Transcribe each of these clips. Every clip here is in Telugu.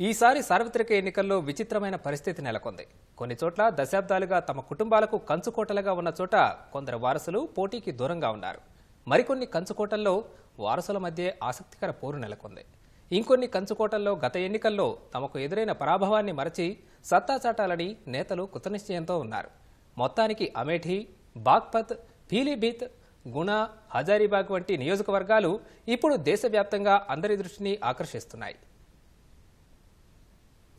ఈసారి సార్వత్రిక ఎన్నికల్లో విచిత్రమైన పరిస్థితి నెలకొంది. కొన్ని చోట్ల దశాబ్దాలుగా తమ కుటుంబాలకు కంచుకోటలుగా ఉన్న చోట కొందరు వారసులు పోటీకి దూరంగా ఉన్నారు. మరికొన్ని కంచుకోటల్లో వారసుల మధ్య ఆసక్తికర పోరు నెలకొంది. ఇంకొన్ని కంచుకోటల్లో గత ఎన్నికల్లో తమకు ఎదురైన పరాభవాన్ని మరచి సత్తా చాటాలని నేతలు కృతనిశ్చయంతో ఉన్నారు. మొత్తానికి అమేఠీ బాగ్పత్ పీలీభీత్ గుణా హజారీబాగ్ వంటి నియోజకవర్గాలు ఇప్పుడు దేశవ్యాప్తంగా అందరి దృష్టిని ఆకర్షిస్తున్నాయి.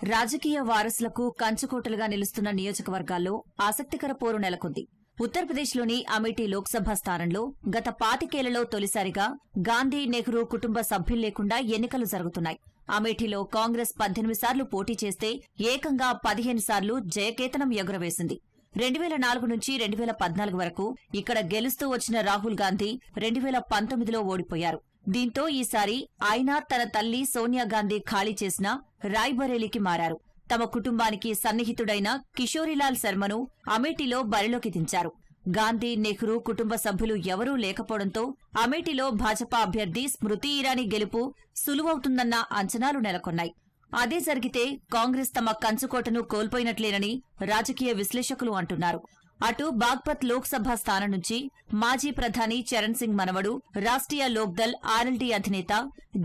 రాజకీయ వారసులకు కంచుకోటలుగా నిలుస్తున్న నియోజకవర్గాల్లో ఆసక్తికర పోరు నెలకొంది. ఉత్తరప్రదేశ్లోని అమేఠీ లోక్సభ స్థానంలో గత పాతికేళ్ళలో తొలిసారిగా గాంధీ నెహ్రూ కుటుంబ సభ్యులు లేకుండా ఎన్నికలు జరుగుతున్నాయి. అమేఠీలో కాంగ్రెస్ పద్దెనిమిది సార్లు పోటీ చేస్తే ఏకంగా పదిహేను సార్లు జయకేతనం ఎగురవేసింది. రెండు వేల నాలుగు నుంచి రెండు వేల పద్నాలుగు వరకు ఇక్కడ గెలుస్తూ వచ్చిన రాహుల్ గాంధీ రెండు వేల పంతొమ్మిదిలో ఓడిపోయారు. దీంతో ఈసారి ఆయన తన తల్లి సోనియా గాంధీ ఖాళీ చేసిన రాయ్బరేలీకి మారారు. తమ కుటుంబానికి సన్నిహితుడైన కిషోరీలాల్ శర్మను అమేఠీలో బరిలోకి దించారు. గాంధీ నెహ్రూ కుటుంబ సభ్యులు ఎవరూ లేకపోవడంతో అమేఠీలో భాజపా అభ్యర్థి స్మృతి ఇరానీ గెలుపు సులువవుతుందన్న అంచనాలు నెలకొన్నాయి. అదే జరిగితే కాంగ్రెస్ తమ కంచుకోటను కోల్పోయినట్లేనని రాజకీయ విశ్లేషకులు అంటున్నారు. అటు బాగ్పత్ లోక్సభ స్థానం నుంచి మాజీ ప్రధాని చరణ్ సింగ్ మనవడు రాష్ట్రీయ లోక్దల్ ఆర్ఎల్డీ అధినేత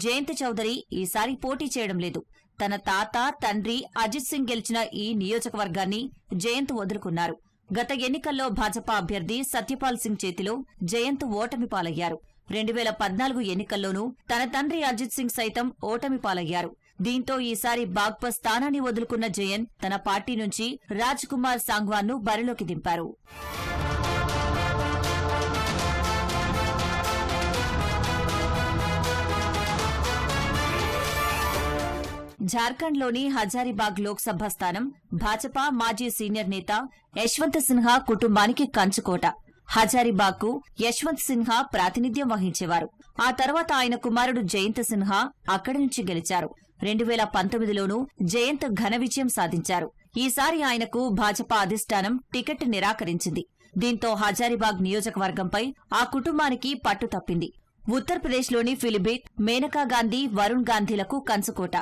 జయంత్ చౌదరి ఈసారి పోటీ చేయడం లేదు. తన తాత తండ్రి అజిత్ సింగ్ గెలిచిన ఈ నియోజకవర్గాన్ని జయంత్ వదులుకున్నారు. గత ఎన్నికల్లో భాజపా అభ్యర్థి సత్యపాల్ సింగ్ చేతిలో జయంత్ ఓటమి పాలయ్యారు. రెండు వేల పద్నాలుగు ఎన్నికల్లోనూ తన తండ్రి అజిత్ సింగ్ సైతం ఓటమి పాలయ్యారు. దీంతో ఈసారి బాగ్ప స్థానాన్ని వదులుకున్న జయన్ తన పార్టీ నుంచి రాజ్ కుమార్ సాంగ్వాన్ను బరిలోకి దింపారు. జార్ఖండ్లోని హజారీబాగ్ లోక్సభ స్థానం భాజపా మాజీ సీనియర్ నేత యశ్వంత్ సిన్హా కుటుంబానికి కంచుకోట. హజారీబాగ్కు యశ్వంత్ సిన్హా ప్రాతినిధ్యం వహించేవారు. ఆ తర్వాత ఆయన కుమారుడు జయంత్ సిన్హా అక్కడి నుంచి గెలిచారు. రెండు వేల పంతొమ్మిదిలోనూ జయంత్ ఘన విజయం సాధించారు. ఈసారి ఆయనకు భాజపా అధిష్టానం టికెట్ నిరాకరించింది. దీంతో హజారీబాగ్ నియోజకవర్గంపై ఆ కుటుంబానికి పట్టు తప్పింది. ఉత్తరప్రదేశ్లోని ఫిలిబీత్ మేనకా గాంధీ వరుణ్ గాంధీలకు కంచుకోట.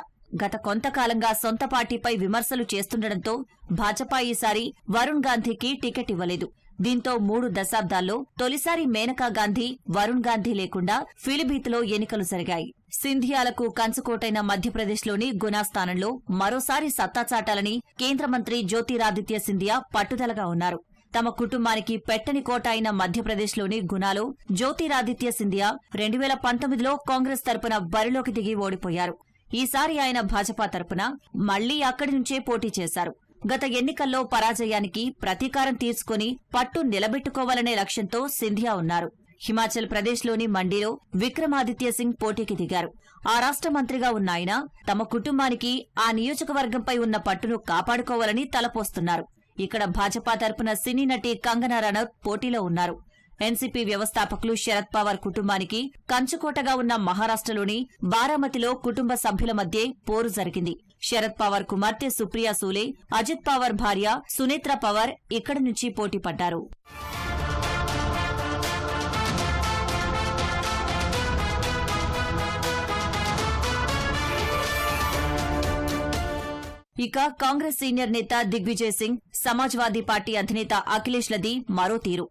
గత కొంతకాలంగా సొంత పార్టీపై విమర్శలు చేస్తుండటంతో భాజపా ఈసారి వరుణ్ గాంధీకి టికెట్ ఇవ్వలేదు. దీంతో మూడు దశాబ్దాల్లో తొలిసారి మేనకా గాంధీ వరుణ్ గాంధీ లేకుండా ఫిలిబీత్లో ఎన్నికలు జరిగాయి. సింధియాలకు కంచుకోటైన మధ్యప్రదేశ్లోని గునా స్థానంలో మరోసారి సత్తా చాటాలని కేంద్ర మంత్రి జ్యోతిరాదిత్య సింధియా పట్టుదలగా ఉన్నారు. తమ కుటుంబానికి పెట్టని కోట అయిన మధ్యప్రదేశ్లోని గుణాలో జ్యోతిరాదిత్య సింధియా రెండు వేల పంతొమ్మిదిలో కాంగ్రెస్ తరపున బరిలోకి దిగి ఓడిపోయారు. ఈసారి ఆయన భాజపా తరపున మళ్ళీ అక్కడి నుంచే పోటీ చేశారు. గత ఎన్నికల్లో పరాజయానికి ప్రతీకారం తీర్చుకుని పట్టు నిలబెట్టుకోవాలనే లక్ష్యంతో సింధియా ఉన్నారు. హిమాచల్ ప్రదేశ్లోని మండిలో విక్రమాదిత్య సింగ్ పోటీకి దిగారు. ఆ రాష్ట్ర మంత్రిగా ఉన్న ఆయన తమ కుటుంబానికి ఆ నియోజకవర్గంపై ఉన్న పట్టును కాపాడుకోవాలని తలపోస్తున్నారు. ఇక్కడ భాజపా తరపున సినీ నటి కంగనా రనౌత్ పోటీలో ఉన్నారు. ఎన్సీపీ వ్యవస్థాపకులు శరద్ పవార్ కుటుంబానికి కంచుకోటగా ఉన్న మహారాష్ట్రలోని బారామతిలో కుటుంబ సభ్యుల మధ్య పోరు జరిగింది. శరద్ పవార్ కుమార్తె సుప్రియా సూలే అజిత్ పవార్ భార్య సునేత్ర పవార్ ఇక్కడి నుంచి పోటీ పడ్డారు. ఇక కాంగ్రెస్ సీనియర్ నేత దిగ్విజయ్ సింగ్ సమాజ్వాదీ పార్టీ అధినేత అఖిలేష్ లది మరో తీరు.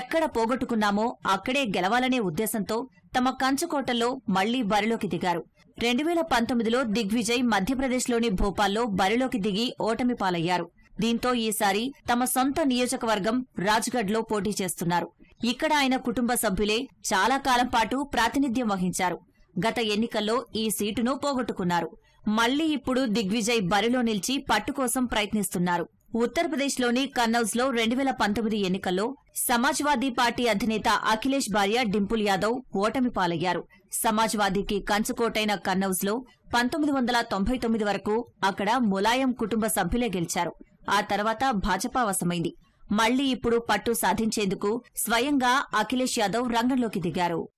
ఎక్కడ పోగొట్టుకున్నామో అక్కడే గెలవాలనే ఉద్దేశంతో తమ కంచుకోటల్లో మళ్ళీ బరిలోకి దిగారు. రెండు వేల పంతొమ్మిదిలో దిగ్విజయ్ మధ్యప్రదేశ్లోని భోపాల్లో బరిలోకి దిగి ఓటమి పాలయ్యారు. దీంతో ఈసారి తమ సొంత నియోజకవర్గం రాజ్గఢ్లో పోటీ చేస్తున్నారు. ఇక్కడ ఆయన కుటుంబ సభ్యులే చాలా కాలం పాటు ప్రాతినిధ్యం వహించారు. గత ఎన్నికల్లో ఈ సీటును పోగొట్టుకున్నారు. మళ్ళీ ఇప్పుడు దిగ్విజయ్ బరిలో నిలిచి పట్టు కోసం ప్రయత్నిస్తున్నారు. ఉత్తరప్రదేశ్లోని కన్నౌజ్లో రెండు వేల పంతొమ్మిది ఎన్నికల్లో సమాజ్వాదీ పార్టీ అధినేత అఖిలేష్ భార్య డింపుల్ యాదవ్ ఓటమి పాలయ్యారు. సమాజ్వాదీకి కంచుకోటైన కన్నౌజ్లో పంతొమ్మిది వందల తొంభై తొమ్మిది వరకు అక్కడ ములాయం కుటుంబ సభ్యులే గెలిచారు. ఆ తర్వాత భాజపా వశమైంది. మళ్ళీ ఇప్పుడు పట్టు సాధించేందుకు స్వయంగా అఖిలేష్ యాదవ్ రంగంలోకి దిగారు.